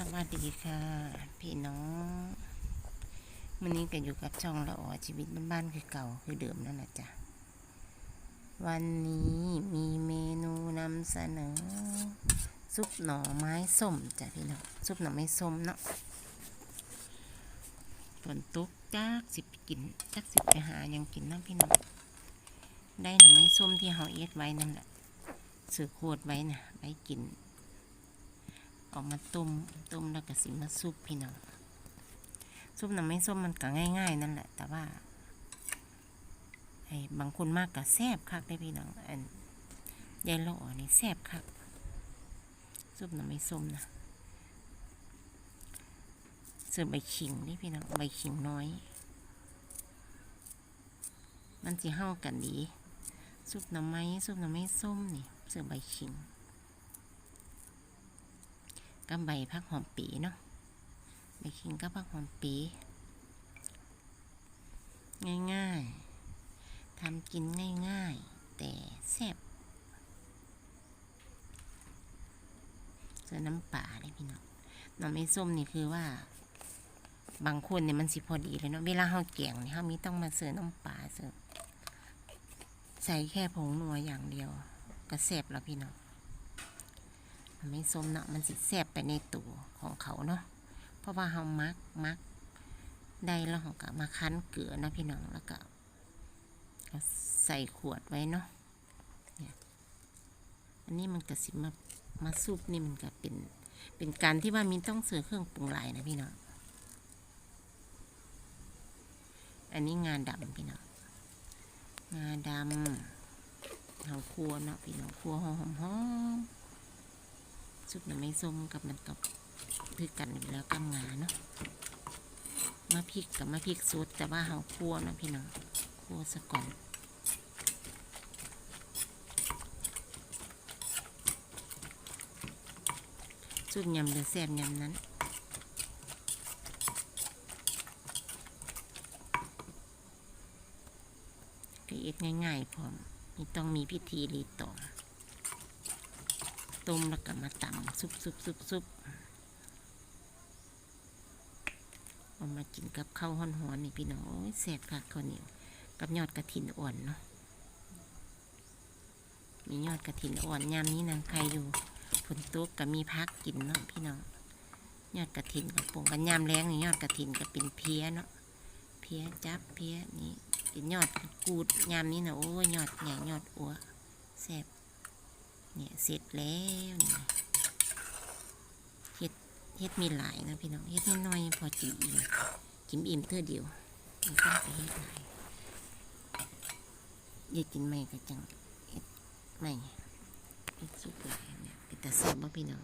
สวัสดีค่ะ พี่น้องวันนี้ก็อยู่กับช่องละออชีวิตบ้านๆคือเก่าคือเดิมนั่นแหละจ้ะ วันนี้มีเมนูนำเสนอ ซุปหน่อไม้ส้มจ้ะพี่น้องซุปหน่อไม้ส้มเนาะฝนตกจักสิบกินจักสิบไปหายังกินนาะพี่น้องได้หน่อไม้ส้มที่เฮาเอ็ดไว้นั่นแหละสือโคดไว้นะไว้กิน ออกมาต้มต้มแล้วก็สิมาซุปพี่น้องซุปน้ำไม่ส้มมันก็ง่าย ๆ นั่นแหละ แต่ว่าไอ้บางคนมากก็แซ่บคักได้พี่น้องอันยายหล่อนี่แซ่บคักซุปน้ำไม่ส้มนะเสิร์ฟใบขิงนี่พี่น้องใบขิงน้อย มันสิเข้ากันดีซุปน้ำไม้ซุปน้ำไม้ส้มนี่เสิร์ฟใบขิง กับใบพักหอมปีเนาะใบขิงกับพักหอมปี ง่ายๆทำกินง่ายๆ แต่แซ่บเจอน้ำป่าเลยพี่น้องหน่อไม้ส้มนี่คือว่า บางคนเนี่ยมันสิพอดีเลยเนาะเวลาเขาแกงเนี่ยเขามีต้องมาเสิร์น้ำป่าเสิร์ใส่แค่ผงนัวอย่างเดียว ก็แซ่บแล้วพี่น้อง ไม่ส้มเนาะมันสิแซ่บไปในตัวของเขาเนาะเพราะว่าเขามักมักได้แล้วเขาก็มาคั้นเกลือนะพี่น้องแล้วก็ใส่ขวดไว้เนาะเนี่ยอันนี้มันก็สิมามาซุปนี่มันก็เป็นเป็นการที่ว่ามีต้องเสือเครื่องปรุงลายนะพี่น้องอันนี้งานดำพี่น้องงาดำเขาครัวเนาะพี่น้องครัวหอมหอม ๆซุปหน่อไม้ส้มกับมันกับคือกันอยู่แล้วกับงาเนาะมะพริกกับมะพริกสุดแต่ว่าเฮาคั่วเนาะพี่น้องคั่วซะก่อนซุปยำหรือแซ่บยำนั้นก็เอ็ดง่ายๆพร้อมนี่ต้องมีพิธีรีตอง ต้มแล้วก็มาตำซุปซุปซุปซุปเอามากินกับข้าวห้อนๆนี่พี่น้องโอ้ยแซ่บค่ะข้าวเหนียวกับยอดกระถินอ่อนเนาะมียอดกระถินอ่อนยามนี้นางใครอยู่ฝนตกก็มีพักกินเนาะพี่น้องยอดกระถินกับปงกันยามแรงนี่ยอดกระถินก็เป็นเพี้ยเนาะเพี้ยจับเพี้ยนี่เป็นยอดกูดยามนี้นะโอ้ยยอดใหญ่ยอดอัวแซ่บ เนี่ยเสร็จแล้วเนี่ยเฮ็ดเฮ็ดมีหลายนะพี่น้องเฮ็ดนิดหน่อยพอกินอิ่มกินอิ่มเท่าเดียวมันต้องไปเฮ็ดหลายอยากกินไม่ก็จังเฮ็ดไม่เฮ็ดสุกหลายเนี่ยไปตัดซ่บบ่พี่น้อง